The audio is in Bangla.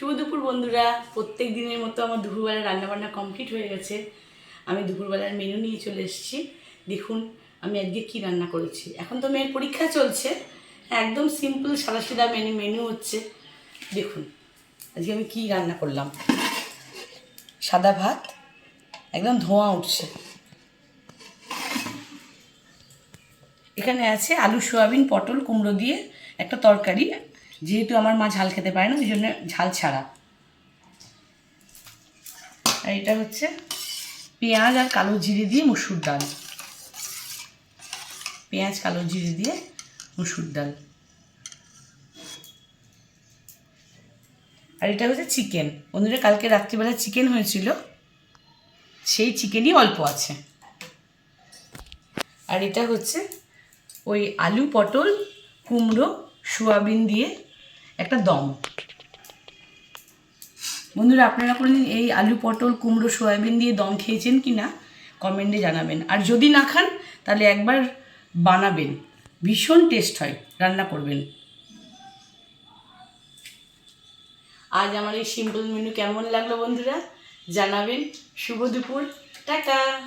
শুভ দুপুর বন্ধুরা। প্রত্যেক দিনের মতো আমার দুপুরবেলা রান্নাবান্না কমপ্লিট হয়ে গেছে। আমি দুপুরবেলার মেনু নিয়ে চলে এসেছি। দেখুন, আমি আজকে কি রান্না করেছি। এখন তো মেয়ের পরীক্ষা চলছে। একদম সিম্পল সাদা সিধা মেনু মেনু হচ্ছে। দেখুন, আজকে আমি কি রান্না করলাম। সাদা ভাত, একদম ধোঁয়া উঠছে। এখানে আছে আলু, সোয়াবিন, পটল, কুমড়ো দিয়ে একটা তরকারি। যেহেতু আমার মা ঝাল খেতে পারে না, ওই জন্য ঝাল ছাড়া। আর এটা হচ্ছে পেঁয়াজ আর কালো জিরে দিয়ে মুসুর ডাল। পেঁয়াজ, কালো জিরে দিয়ে মুসুর ডাল। আর এটা হচ্ছে চিকেন। বন্ধুরা, কালকে রাত্রিবেলা চিকেন হয়েছিল। সেই চিকেনই অল্প আছে। আর এটা হচ্ছে ওই আলু পটল, কুমড়ো, সোয়াবিন দিয়ে একটা দম। বন্ধুরা, আপনারা কোনোদিন এই আলু পটল, কুমড়ো, সয়াবিন দিয়ে দম খেয়েছেন কি না? কমেন্টে জানাবেন। আর যদি না খান, তাহলে একবার বানাবেন। ভীষণ টেস্ট হয়, রান্না করবেন। আজ আমার এই সিম্পল মেনু কেমন লাগল বন্ধুরা? জানাবেন। শুভ দুপুর। টাটা!